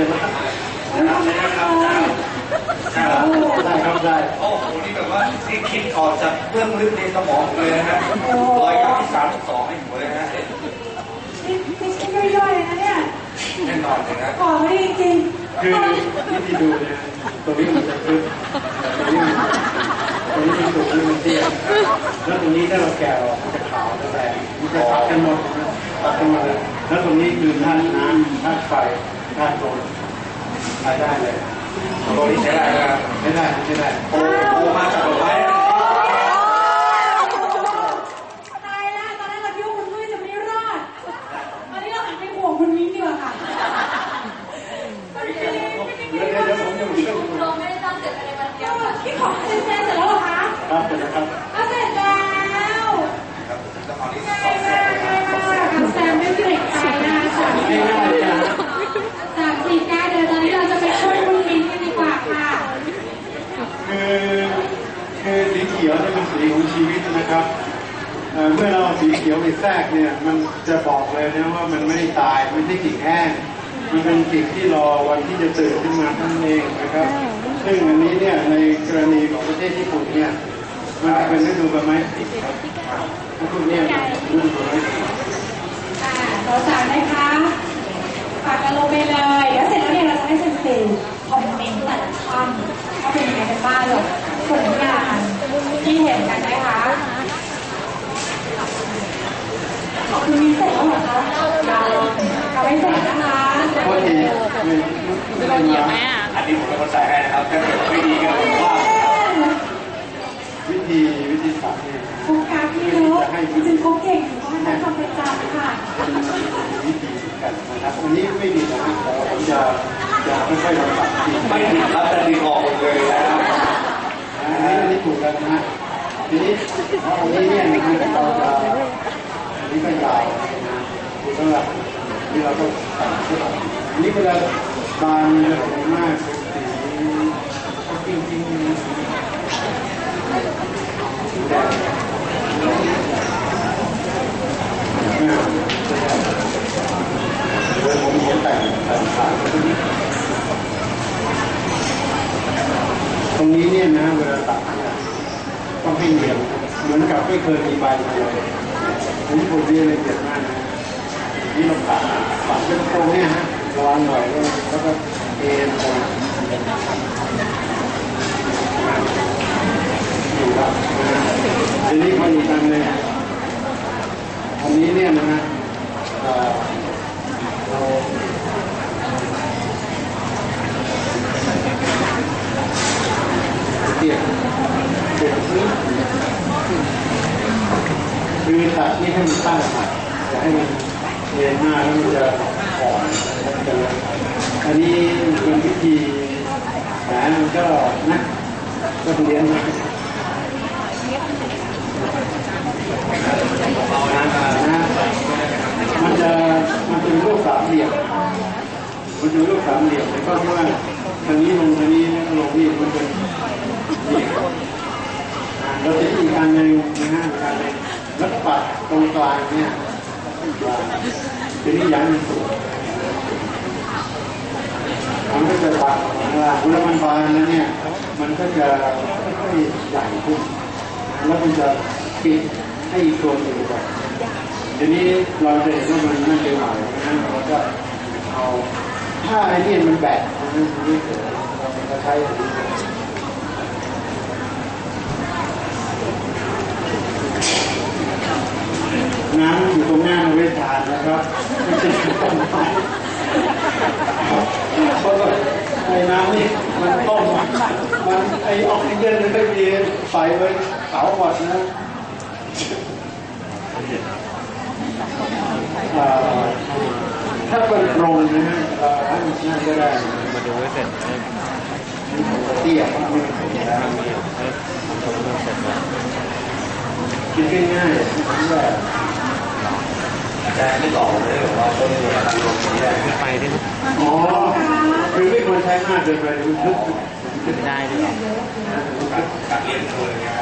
ร็จแล้วนะครับได้ครับได้โอ้โหนี่แบบว่าที่คิดออกจากเรื่องลึกในสมองเลยนะฮะร้อยกับที่สามสองให้หัวเลยนะฮะนี่ไม่ใช่ย่อยๆนะเนี่ยแน่นอนเลยนะก่อนไม่จริงคือวิธีดูเนี่ยตรงนี้มันจะขึ้นตรงนี้ตรงนี้มันสูงนี่มันเตี้ยแล้วตรงนี้ถ้าเราแกะออกมันจะขาวจะแดงมันจะตัดกันหมดนะตัดกันหมดเลยแล้วตรงนี้คือธาตุน้ำธาตุไฟธาตุลม ใช้ได้เลยตัวนี้ใช้ได้นะครับไม่ได้ไม่ได้โอ้โหมาจากดอกไม้นะตายแล้วตอนแรกเราคิดว่าคุณตุ้ยจะไม่รอดตอนนี้เราหันไปห่วงคุณมิ้นดีกว่าค่ะ เอ่อเมื่อเราเอาสีเขียวไปแทรกเนี่ย มันจะบอกเลยนะว่ามันไม่ได้ตายไม่ใช่กิ่งแห้งมันเป็นกิ่งที่รอวันที่จะตื่นขึ้นมาท่านนเองนะครับ ซึ่งอันนี้เนี่ยในกรณีของประเทศญี่ปุ่นเนี่ยมันจะเป็นฤดูใบไม้ผลิครับฤดูเนี่ยฤดูใบไม้ผลิอ่าเราสามนะคะฝากกันลงไปเลยเดี๋ยวเสร็จแล้วเนี่ยเราจะให้เซนเซคอมเมนต์แต่ละท่านว่าเป็นยังไงกันบ้างหรอกผลงานที่เห็นกันนะคะ คุณมิ้นเสร็จแล้วเหรอคะยังยังไม่เสร็จนะคะโทษทีไม่ไม่ได้มาอันนี้ผมเป็นคนใส่ให้นะครับถ้าเกิดไม่ดีก็ผมว่าวิธีวิธีสับเนี่ยโฟกัสพี่เนอะจริงๆเขาเก่งอยู่ว่าทำประจำค่ะเป็นวิธีกันนะครับอันนี้ไม่ดีนะครับแต่ผมจะจะค่อยๆลองปรับทีไม่ดครับแต่ดึงออกหมดเลยนะครับอันนี้อันนี้ถูกแล้วนะฮะทีนี้อันนี้เนี่ยนะครับเราจะอันนี้ก็ยาวนะ คือสำหรับนี่เราก็ตัดขึ้นอันนี้เวลาบานมันจะสวยมากเป็นสีจริงสีแดงเนี่ยเดี๋ยวผมจะแต่งแต่งขาตรงนี้ตรงนี้เนี่ยนะเวลาตัดต้องให้เหนียวเหมือนกับไม่เคยมีใบมาเลยผมผมเรียนเละเอียดมากนะ นี่เราตัดตัดเป็นตรงเนี่ยฮะระวังหน่อยแล้วก็เอ็นตรงอยู่ครับทีนี้พออีกอันเลยอันนี้เนี่ยนะฮะเราเปลี่ยนเปลี่ยนซื้คือตัดนี่ให้มันตั้งใหม่จะให้มัน รียนหน้าแล้วมันจะอ่อนจะอันนี้เป็นวิธีแหมมันก็นะก็เรียนนะนะมันจะมันเป็นรูปสามเหลี่ยมมันเป็นรูปสามเหลี่ยมแล้วก็ที่ว่าทางนี้ลงทางนี้ล้วก็ลงนี่มันเป็นเราจะอีกอันหนึ่งนะฮะกอันหนึ่งแล้วปัดตรงกลางเนี่ย ทีนี้ย้ายมันสูงมันก็จะปัดว่าเวลามันบานแล้วเนี่ย มันก็จะค่อยใหญ่ขึ้น แล้วมันจะปิดให้อีกตัวหนึ่งก่อนทีนี้เราจะเห็นว่ามันนั่เป็นหน่อยนะเราก็เอาถ้าไอ้นี่มันแบกมันไม่เกิดเราจะใช้อันนี้ น้ำอยู่ตรงหน้าเอาไว้ทานนะ ครับไม่ใช่ต้มไม้เพราะว่าไอ้น้ำนี่มันต้มมันไอ้ออกซิเจนมันไม่มีใส่ไว้เผาหมดนะเอ่อถ้าเป็นโปรงนะฮะเอ่อให้มันน่าก็ได้มาดูให้เสร็จให้เตี้ยมากไม่ถึงแล้วให้ให้ทำตัวให้เสร็จแล้วคิดง่ายๆว่า แต่ไม่ต่อเลยว่าต้นเรือตัดลงนี้ได้ขึ้นไปที่อ๋อคือไม่ควรใช้มากเกินไปเดี๋ยวมันทึบขึ้นไม่ได้ด้วยเหรอตัดเลี้ยงตัวเลยนะ